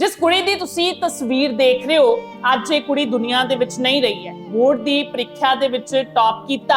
ਜਿਸ ਕੁੜੀ ਦੀ ਤੁਸੀਂ ਤਸਵੀਰ ਦੇਖ ਰਹੇ ਹੋ, ਅੱਜ ਇਹ ਕੁੜੀ ਦੁਨੀਆ ਦੇ ਵਿੱਚ ਨਹੀਂ ਰਹੀ ਹੈ। ਬੋਰਡ ਦੀ ਪ੍ਰੀਖਿਆ ਦੇ ਵਿੱਚ ਟੌਪ ਕੀਤਾ।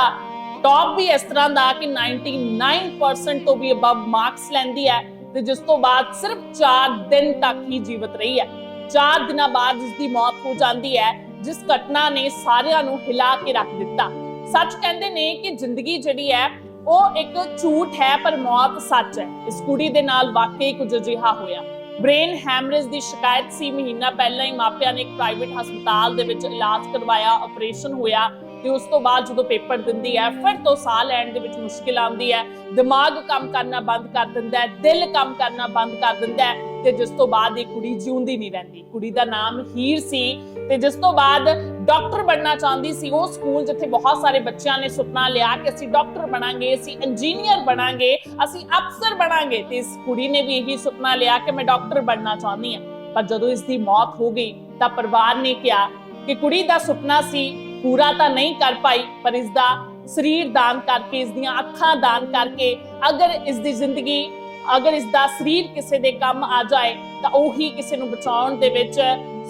ਟੌਪ ਵੀ ਇਸ ਤਰ੍ਹਾਂ ਦਾ ਕਿ 99% ਤੋਂ ਵੀ ਅਬਵ ਮਾਰਕਸ ਲੈਂਦੀ ਹੈ ਤੇ ਜਿਸ ਤੋਂ ਬਾਅਦ ਸਿਰਫ 4 ਦਿਨ ਤੱਕ ਹੀ ਜੀਵਤ ਰਹੀ ਹੈ। 4 ਦਿਨਾਂ ਬਾਅਦ ਇਸ ਦੀ ਮੌਤ ਹੋ ਜਾਂਦੀ ਹੈ, ਜਿਸ ਘਟਨਾ ਨੇ ਸਾਰਿਆਂ ਨੂੰ ਹਿਲਾ ਕੇ ਰੱਖ ਦਿੱਤਾ। ਸੱਚ ਕਹਿੰਦੇ ਨੇ ਕਿ ਜ਼ਿੰਦਗੀ ਜਿਹੜੀ ਹੈ, ਉਹ ਇੱਕ ਝੂਠ ਹੈ ਪਰ ਮੌਤ ਸੱਚ ਹੈ। ਇਸ ਕੁੜੀ ਦੇ ਨਾਲ ਵਾਕਈ ਕੁਝ ਅਜਿਹਾ ਹੋਇਆ। ਬ੍ਰੇਨ ਹੈਮਰੇਜ ਦੀ ਸ਼ਿਕਾਇਤ ਸੀ। ਮਹੀਨਾ ਪਹਿਲਾਂ ਹੀ ਮਾਪਿਆਂ ਨੇ ਇੱਕ ਪ੍ਰਾਈਵੇਟ ਹਸਪਤਾਲ ਦੇ ਵਿੱਚ ਇਲਾਜ ਕਰਵਾਇਆ ਆਪਰੇਸ਼ਨ ਹੋਇਆ ਤੇ ਉਸ ਤੋਂ ਬਾਅਦ ਜਦੋਂ ਪੇਪਰ ਦਿੰਦੀ ਹੈ, ਫਿਰ ਤੋਂ ਸਾਹ ਲੈਣ ਦੇ ਵਿੱਚ ਮੁਸ਼ਕਿਲ ਆਉਂਦੀ ਹੈ। ਦਿਮਾਗ ਕੰਮ ਕਰਨਾ ਬੰਦ ਕਰ ਦਿੰਦਾ ਹੈ, ਦਿਲ ਕੰਮ ਕਰਨਾ ਬੰਦ ਕਰ ਦਿੰਦਾ ਹੈ ਤੇ ਜਿਸ ਤੋਂ ਬਾਅਦ ਇਹ ਕੁੜੀ ਜਿਉਂਦੀ ਨਹੀਂ ਰਹਿੰਦੀ। ਕੁੜੀ ਦਾ ਨਾਮ ਹੀਰ ਸੀ ਤੇ ਜਿਸ ਤੋਂ ਬਾਅਦ ਡਾਕਟਰ ਬਣਨਾ ਚਾਹੁੰਦੀ ਸੀ, ਉਹ ਸਕੂਲ ਜਿੱਥੇ ਬਹੁਤ ਸਾਰੇ ਬੱਚਿਆਂ ਨੇ ਸੁਪਨਾ ਲਿਆ ਕਿ ਅਸੀਂ ਡਾਕਟਰ ਬਣਾਂਗੇ, ਅਸੀਂ ਇੰਜੀਨੀਅਰ ਬਣਾਂਗੇ, ਅਸੀਂ ਅਫਸਰ ਬਣਾਂਗੇ। ਤੇ ਇਸ ਕੁੜੀ ਨੇ ਵੀ ਇਹੀ ਸੁਪਨਾ ਲਿਆ ਕਿ ਮੈਂ ਡਾਕਟਰ ਬਣਨਾ ਚਾਹੁੰਦੀ ਹਾਂ। ਪਰ ਜਦੋਂ ਇਸ ਦੀ ਮੌਤ ਹੋ ਗਈ, ਤਾਂ ਪਰਿਵਾਰ ਨੇ ਕਿਹਾ ਕਿ ਕੁੜੀ ਦਾ ਸੁਪਨਾ ਸੀ, ਪੂਰਾ ਤਾਂ ਨਹੀਂ ਕਰ ਪਾਈ, ਪਰ ਇਸ ਦਾ ਸਰੀਰ ਦਾਨ ਕਰਕੇ, ਇਸ ਦੀਆਂ ਅੱਖਾਂ ਦਾਨ ਕਰਕੇ, ਅਗਰ ਇਸ ਦੀ ਜ਼ਿੰਦਗੀ, ਅਗਰ ਇਸ ਦਾ ਸਰੀਰ ਕਿਸੇ ਦੇ ਕੰਮ ਆ ਜਾਏ, ਤਾਂ ਉਹੀ ਕਿਸੇ ਨੂੰ ਬਚਾਉਣ ਦੇ ਵਿੱਚ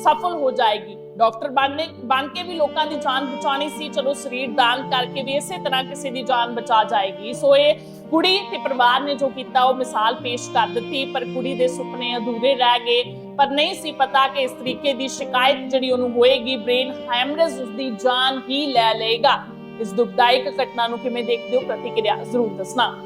ਸਫਲ ਹੋ ਜਾਏਗੀ। ਡਾਕਟਰ ਬਣਨੇ ਬਣ ਕੇ ਵੀ ਲੋਕਾਂ ਦੀ ਜਾਨ ਬਚਾਉਣੀ ਸੀ, ਚਲੋ ਸਰੀਰ ਦਾਨ ਕਰਕੇ ਵੀ ਇਸੇ ਤਰ੍ਹਾਂ ਕਿਸੇ ਦੀ ਜਾਨ ਬਚਾ ਜਾਏਗੀ। ਸੋ ਇਹ ਕੁੜੀ ਤੇ ਪਰਿਵਾਰ ਨੇ ਜੋ ਕੀਤਾ, ਉਹ ਮਿਸਾਲ ਪੇਸ਼ ਕਰ ਦਿੱਤੀ, ਪਰ ਕੁੜੀ ਦੇ ਸੁਪਨੇ ਅਧੂਰੇ ਰਹਿ ਗਏ। ਪਰ ਨਹੀਂ ਸੀ ਪਤਾ ਕਿ ਇਸ ਤਰੀਕੇ ਦੀ ਸ਼ਿਕਾਇਤ ਜਿਹੜੀ ਉਹਨੂੰ ਹੋਏਗੀ, ਬ੍ਰੇਨ ਹੈਮਰੇਜ ਉਸਦੀ ਜਾਨ ਹੀ ਲੈ ਲਏਗਾ। ਇਸ ਦੁਖਦਾਇਕ ਘਟਨਾ ਨੂੰ ਕਿਵੇਂ ਦੇਖਦੇ ਹੋ, ਪ੍ਰਤੀਕਿਰਿਆ ਜ਼ਰੂਰ ਦੱਸਣਾ।